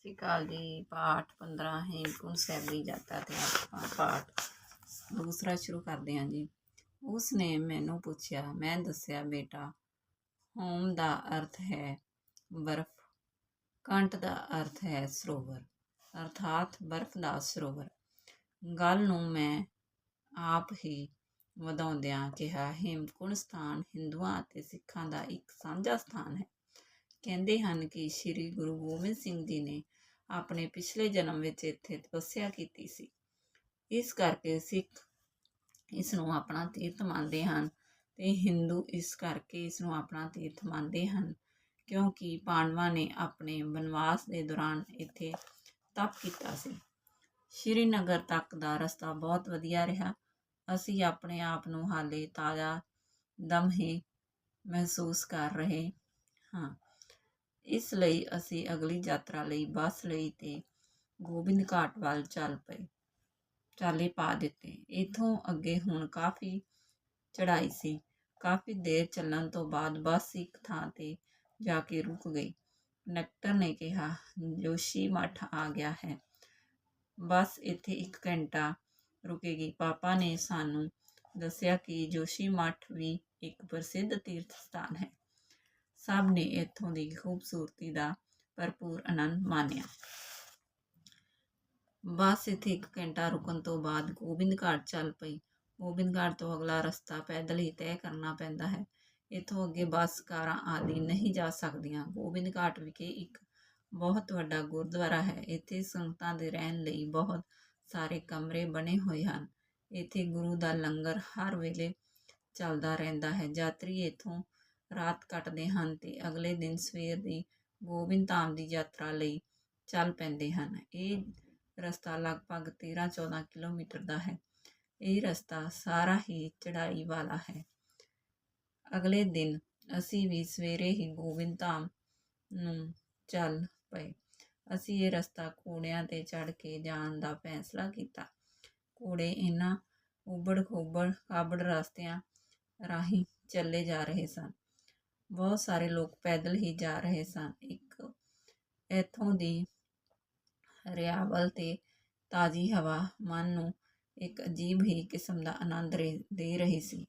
ਸਤਿ ਸ਼੍ਰੀ ਅਕਾਲ ਜੀ। ਪਾਠ 15 ਹੇਮਕੁੰਟ ਸਾਹਿਬ ਦੀ ਯਾਤਰਾ ਤੇ ਆਪਾਂ ਪਾਠ ਦੂਸਰਾ ਸ਼ੁਰੂ ਕਰਦੇ ਹਾਂ ਜੀ। ਉਸ ਨੇ ਮੈਨੂੰ ਪੁੱਛਿਆ, ਮੈਂ ਦੱਸਿਆ, ਬੇਟਾ, ਹੋਮ ਦਾ ਅਰਥ ਹੈ ਬਰਫ਼ ਕੰਟ ਦਾ ਅਰਥ ਹੈ ਸਰੋਵਰ, ਅਰਥਾਤ ਬਰਫ਼ ਦਾ ਸਰੋਵਰ। ਗੱਲ ਨੂੰ ਮੈਂ ਆਪ ਹੀ ਵਧਾਉਂਦਿਆਂ ਕਿਹਾ, ਹੇਮਕੁੰਟ ਸਥਾਨ ਹਿੰਦੂਆਂ ਅਤੇ ਸਿੱਖਾਂ ਦਾ ਇੱਕ ਸਾਂਝਾ ਸਥਾਨ ਹੈ। ਕਹਿੰਦੇ ਹਨ ਕਿ ਸ੍ਰੀ ਗੁਰੂ ਗੋਬਿੰਦ ਸਿੰਘ ਜੀ ਨੇ ਆਪਣੇ ਪਿਛਲੇ ਜਨਮ ਵਿੱਚ ਇੱਥੇ ਤਪੱਸਿਆ ਕੀਤੀ ਸੀ। ਇਸ ਕਰਕੇ ਸਿੱਖ ਇਸ ਨੂੰ ਆਪਣਾ ਤੀਰਥ ਮੰਨਦੇ ਹਨ ਤੇ ਹਿੰਦੂ ਇਸ ਕਰਕੇ ਇਸ ਨੂੰ ਆਪਣਾ ਤੀਰਥ ਮੰਨਦੇ ਹਨ ਕਿਉਂਕਿ ਪਾਂਡਵਾਂ ਨੇ ਆਪਣੇ ਬਨਵਾਸ ਦੇ ਦੌਰਾਨ ਇੱਥੇ ਤਪ ਕੀਤਾ ਸੀ। ਸ਼੍ਰੀਨਗਰ ਤੱਕ ਦਾ ਰਸਤਾ ਬਹੁਤ ਵਧੀਆ ਰਿਹਾ। ਅਸੀਂ ਆਪਣੇ ਆਪ ਨੂੰ ਹਾਲੇ ਤਾਜ਼ਾ ਦਮ ਹੀ ਮਹਿਸੂਸ ਕਰ ਰਹੇ ਹਾਂ। ਇਸ ਲਈ ਅਸੀਂ ਅਗਲੀ ਯਾਤਰਾ ਲਈ ਬੱਸ ਲਈ ਤੇ ਗੋਬਿੰਦ ਘਾਟ ਵੱਲ ਚੱਲ ਪਏ। ਚਾਲੇ ਪਾ ਦਿੱਤੇ। ਇਥੋਂ ਅੱਗੇ ਹੁਣ ਕਾਫੀ ਚੜਾਈ ਸੀ। ਕਾਫੀ ਦੇਰ ਚੱਲਣ ਤੋਂ ਬਾਅਦ ਬੱਸ ਇੱਕ ਥਾਂ ਤੇ ਜਾ ਕੇ ਰੁਕ ਗਈ। ਕੰਡਕਟਰ ਨੇ ਕਿਹਾ, ਜੋਸ਼ੀ ਮੱਠ ਆ ਗਿਆ ਹੈ। ਬੱਸ ਇੱਥੇ ਇੱਕ ਘੰਟਾ ਰੁਕੇਗੀ। ਪਾਪਾ ਨੇ ਸਾਨੂੰ ਦੱਸਿਆ ਕਿ ਜੋਸ਼ੀ ਮੱਠ ਵੀ ਇੱਕ ਪ੍ਰਸਿੱਧ ਤੀਰਥ ਸਥਾਨ ਹੈ। ਸਭ ਨੇ ਇੱਥੋਂ ਦੀ ਖੂਬਸੂਰਤੀ ਦਾ ਭਰਪੂਰ ਆਨੰਦ ਮਾਣਿਆ। ਬੱਸ ਇੱਥੇ ਇੱਕ ਘੰਟਾ ਰੁਕਣ ਤੋਂ ਬਾਅਦ ਗੋਬਿੰਦ ਘਾਟ ਚੱਲ ਪਈ। ਗੋਬਿੰਦ ਘਾਟ ਤੋਂ ਅਗਲਾ ਰਸਤਾ ਪੈਦਲ ਹੀ ਤੈਅ ਕਰਨਾ ਪੈਂਦਾ ਹੈ। ਇੱਥੋਂ ਅੱਗੇ ਬੱਸ ਕਾਰਾਂ ਆਦਿ ਨਹੀਂ ਜਾ ਸਕਦੀਆਂ। ਗੋਬਿੰਦ ਘਾਟ ਵਿਖੇ ਇੱਕ ਬਹੁਤ ਵੱਡਾ ਗੁਰਦੁਆਰਾ ਹੈ। ਇੱਥੇ ਸੰਗਤਾਂ ਦੇ ਰਹਿਣ ਲਈ ਬਹੁਤ ਸਾਰੇ ਕਮਰੇ ਬਣੇ ਹੋਏ ਹਨ। ਇੱਥੇ ਗੁਰੂ ਦਾ ਲੰਗਰ ਹਰ ਵੇਲੇ ਚੱਲਦਾ ਰਹਿੰਦਾ ਹੈ। ਯਾਤਰੀ ਇੱਥੋਂ ਰਾਤ ਕੱਟਦੇ ਹਨ ਤੇ ਅਗਲੇ ਦਿਨ ਸਵੇਰ ਦੀ ਗੋਬਿੰਦ ਧਾਮ ਦੀ ਯਾਤਰਾ ਲਈ ਚੱਲ ਪੈਂਦੇ ਹਨ। ਇਹ ਰਸਤਾ ਲਗਭਗ 13-14 ਕਿਲੋਮੀਟਰ ਦਾ ਹੈ। ਇਹ ਰਸਤਾ ਸਾਰਾ ਹੀ ਚੜ੍ਹਾਈ ਵਾਲਾ ਹੈ। ਅਗਲੇ ਦਿਨ ਅਸੀਂ ਵੀ ਸਵੇਰੇ ਹੀ ਗੋਬਿੰਦ ਧਾਮ ਨੂੰ ਚੱਲ ਪਏ। ਅਸੀਂ ਇਹ ਰਸਤਾ ਘੋੜਿਆਂ ਤੇ ਚੜ੍ਹ ਕੇ ਜਾਣ ਦਾ ਫੈਸਲਾ ਕੀਤਾ। ਘੋੜੇ ਇਹਨਾਂ ਉਬੜ ਖੋਬੜ ਕਾਬੜ ਰਸਤਿਆਂ ਰਾਹੀਂ ਚੱਲੇ ਜਾ ਰਹੇ ਸਨ। ਬਹੁਤ ਸਾਰੇ ਲੋਕ ਪੈਦਲ ਹੀ ਜਾ ਰਹੇ ਸਨ। ਇੱਕ ਇੱਥੋਂ ਦੀ ਹਰਿਆਵਲ ਤੇ ਤਾਜ਼ੀ ਹਵਾ, ਮਨ ਨੂੰ ਇੱਕ ਅਜੀਬ ਹੀ ਕਿਸਮ ਦਾ ਆਨੰਦ ਦੇ ਰਹੀ ਸੀ।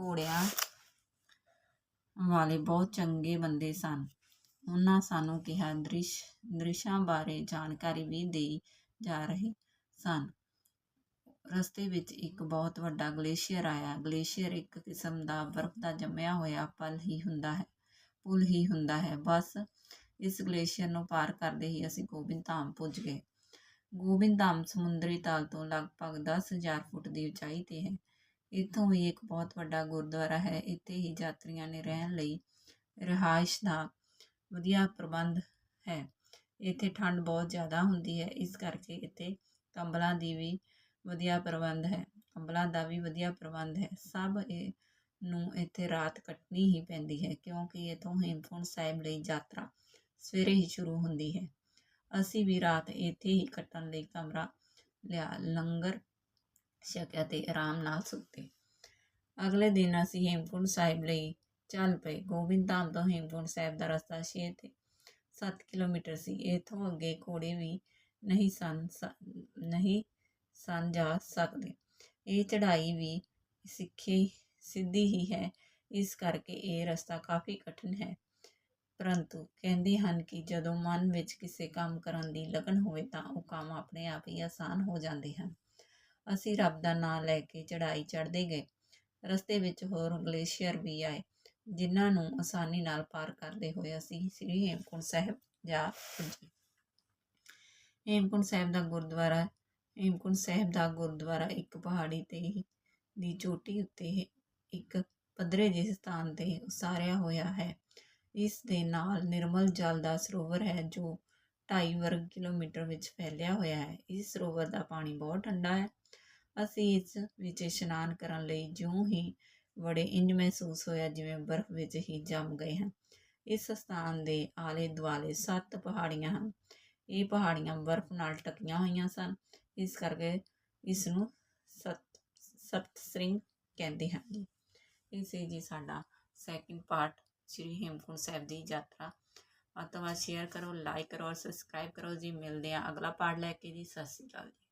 ਘੋੜਿਆਂ ਵਾਲੇ ਬਹੁਤ ਚੰਗੇ ਬੰਦੇ ਸਨ। ਉਹਨਾਂ ਸਾਨੂੰ ਕਿਹਾ, ਦ੍ਰਿਸ਼, ਦ੍ਰਿਸ਼ਾਂ ਬਾਰੇ ਜਾਣਕਾਰੀ ਵੀ ਦੇਈ ਜਾ ਰਹੇ ਸਨ। ਰਸਤੇ ਵਿੱਚ ਇੱਕ ਬਹੁਤ ਵੱਡਾ ਗਲੇਸ਼ੀਅਰ ਆਇਆ। ਗਲੇਸ਼ੀਅਰ ਇੱਕ ਕਿਸਮ ਦਾ ਬਰਫ਼ ਦਾ ਜੰਮਿਆ ਹੋਇਆ ਪਲ ਹੀ ਹੁੰਦਾ ਹੈ, ਪੁਲ ਹੀ ਹੁੰਦਾ ਹੈ। ਬਸ ਇਸ ਗਲੇਸ਼ੀਅਰ ਨੂੰ ਪਾਰ ਕਰਦੇ ਹੀ ਅਸੀਂ ਗੋਬਿੰਦ ਧਾਮ ਪੁੱਜ ਗਏ। ਗੋਬਿੰਦ ਧਾਮ ਸਮੁੰਦਰੀ ਤਲ ਤੋਂ ਲਗਭਗ 10000 ਫੁੱਟ ਦੀ ਉਚਾਈ ਤੇ ਹੈ। ਇੱਥੋਂ ਵੀ ਇੱਕ ਬਹੁਤ ਵੱਡਾ ਗੁਰਦੁਆਰਾ ਹੈ। ਇੱਥੇ ਹੀ ਯਾਤਰੀਆਂ ਨੇ ਰਹਿਣ ਲਈ ਰਿਹਾਇਸ਼ ਦਾ ਵਧੀਆ ਪ੍ਰਬੰਧ ਹੈ। ਇੱਥੇ ਠੰਡ ਬਹੁਤ ਜ਼ਿਆਦਾ ਹੁੰਦੀ ਹੈ। ਇਸ ਕਰਕੇ ਇੱਥੇ ਕੰਬਲਾਂ ਦੀ ਵੀ ਵਧੀਆ ਪ੍ਰਬੰਧ ਹੈ ਕੰਬਲਾਂ ਦਾ ਵੀ ਵਧੀਆ ਪ੍ਰਬੰਧ ਹੈ। ਸਭ ਇਹ ਨੂੰ ਇੱਥੇ ਰਾਤ ਕੱਟਣੀ ਹੀ ਪੈਂਦੀ ਹੈ, ਕਿਉਂਕਿ ਇੱਥੋਂ ਹੇਮਕੁੰਟ ਸਾਹਿਬ ਲਈ ਯਾਤਰਾ ਸਵੇਰੇ ਹੀ ਸ਼ੁਰੂ ਹੁੰਦੀ ਹੈ। ਅਸੀਂ ਵੀ ਰਾਤ ਇੱਥੇ ਹੀ ਕੱਟਣ ਲਈ ਕਮਰਾ ਲਿਆ, ਲੰਗਰ ਛਕਿਆ ਤੇ ਆਰਾਮ ਨਾਲ ਸੁੱਤੇ ਅਗਲੇ ਦਿਨ ਅਸੀਂ ਹੇਮਕੁੰਟ ਸਾਹਿਬ ਲਈ ਚੱਲ ਪਏ। ਗੋਬਿੰਦ ਧਾਮ ਤੋਂ ਹੇਮਕੁੰਟ ਸਾਹਿਬ ਦਾ ਰਸਤਾ 6 ਤੇ 7 ਕਿਲੋਮੀਟਰ ਸੀ। ਇੱਥੋਂ ਅੱਗੇ ਘੋੜੇ ਵੀ ਨਹੀਂ ਸਨ ਨਹੀਂ ਸਨ ਜਾ ਸਕਦੇ ਇਹ ਚੜ੍ਹਾਈ ਵੀ ਸਿੱਖੀ, ਸਿੱਧੀ ਹੀ ਹੈ। ਇਸ ਕਰਕੇ ਇਹ ਰਸਤਾ ਕਾਫੀ ਕਠਿਨ ਹੈ। ਪਰੰਤੂ ਕਹਿੰਦੇ ਹਨ ਕਿ ਜਦੋਂ ਮਨ ਵਿੱਚ ਕਿਸੇ ਕੰਮ ਕਰਨ ਦੀ ਲਗਨ ਹੋਵੇ ਤਾਂ ਉਹ ਕੰਮ ਆਪਣੇ ਆਪ ਹੀ ਆਸਾਨ ਹੋ ਜਾਂਦੇ ਹਨ। ਅਸੀਂ ਰੱਬ ਦਾ ਨਾਮ ਲੈ ਕੇ ਚੜ੍ਹਾਈ ਚੜ੍ਹਦੇ ਗਏ। ਰਸਤੇ ਵਿੱਚ ਹੋਰ ਗਲੇਸ਼ੀਅਰ ਵੀ ਆਏ, ਜਿਨ੍ਹਾਂ ਨੂੰ ਆਸਾਨੀ ਨਾਲ ਪਾਰ ਕਰਦੇ ਹੋਏ ਅਸੀਂ ਸ੍ਰੀ ਹੇਮਕੁੰਟ ਸਾਹਿਬ ਜਾ ਪੁੱਜੇ। ਹੇਮਕੁੰਟ ਸਾਹਿਬ ਦਾ ਗੁਰਦੁਆਰਾ ਹੇਮਕੁੰਟ ਸਾਹਿਬ ਦਾ ਗੁਰਦੁਆਰਾ ਇੱਕ ਪਹਾੜੀ ਤੇ ਦੀ ਚੋਟੀ ਉੱਤੇ ਇੱਕ ਪੱਧਰੇ ਜਿਹੇ ਸਥਾਨ ਤੇ ਉਸਾਰਿਆ ਹੋਇਆ ਹੈ। ਇਸ ਦੇ ਨਾਲ ਨਿਰਮਲ ਜਲ ਦਾ ਸਰੋਵਰ ਹੈ, ਜੋ 2.5 ਵਰਗ ਕਿਲੋਮੀਟਰ ਵਿੱਚ ਫੈਲਿਆ ਹੋਇਆ ਹੈ। ਇਸ ਸਰੋਵਰ ਦਾ ਪਾਣੀ ਬਹੁਤ ਠੰਡਾ ਹੈ। ਅਸੀਂ ਇਸ ਵਿੱਚ ਇਸ਼ਨਾਨ ਕਰਨ ਲਈ ਜਿਉਂ ਹੀ ਬੜੇ ਇੰਜ ਮਹਿਸੂਸ ਹੋਇਆ, ਜਿਵੇਂ ਬਰਫ਼ ਵਿੱਚ ਹੀ ਜੰਮ ਗਏ ਹਨ ਇਸ ਸਥਾਨ ਦੇ ਆਲੇ ਦੁਆਲੇ ਸੱਤ ਪਹਾੜੀਆਂ ਹਨ। ਇਹ ਪਹਾੜੀਆਂ ਬਰਫ਼ ਨਾਲ ਟਕੀਆਂ ਹੋਈਆਂ ਸਨ। ਇਸ ਕਰਕੇ ਇਸ ਨੂੰ ਸਤ ਸਪਤ ਸ੍ਰਿੰਗ ਕਹਿੰਦੇ ਹਨ ਜੀ। ਇਹ ਸੀ ਜੀ ਸਾਡਾ ਸੈਕਿੰਡ ਪਾਰਟ ਸ੍ਰੀ ਹੇਮਕੁੰਟ ਸਾਹਿਬ ਦੀ ਯਾਤਰਾ। ਵੱਧ ਤੋਂ ਵੱਧ ਸ਼ੇਅਰ ਕਰੋ ਲਾਈਕ ਕਰੋ ਔਰ ਸਬਸਕ੍ਰਾਈਬ ਕਰੋ ਜੀ। ਮਿਲਦੇ ਹਾਂ ਅਗਲਾ ਪਾਰਟ ਲੈ ਕੇ ਜੀ। ਸਤਿ ਸ਼੍ਰੀ ਅਕਾਲ ਜੀ।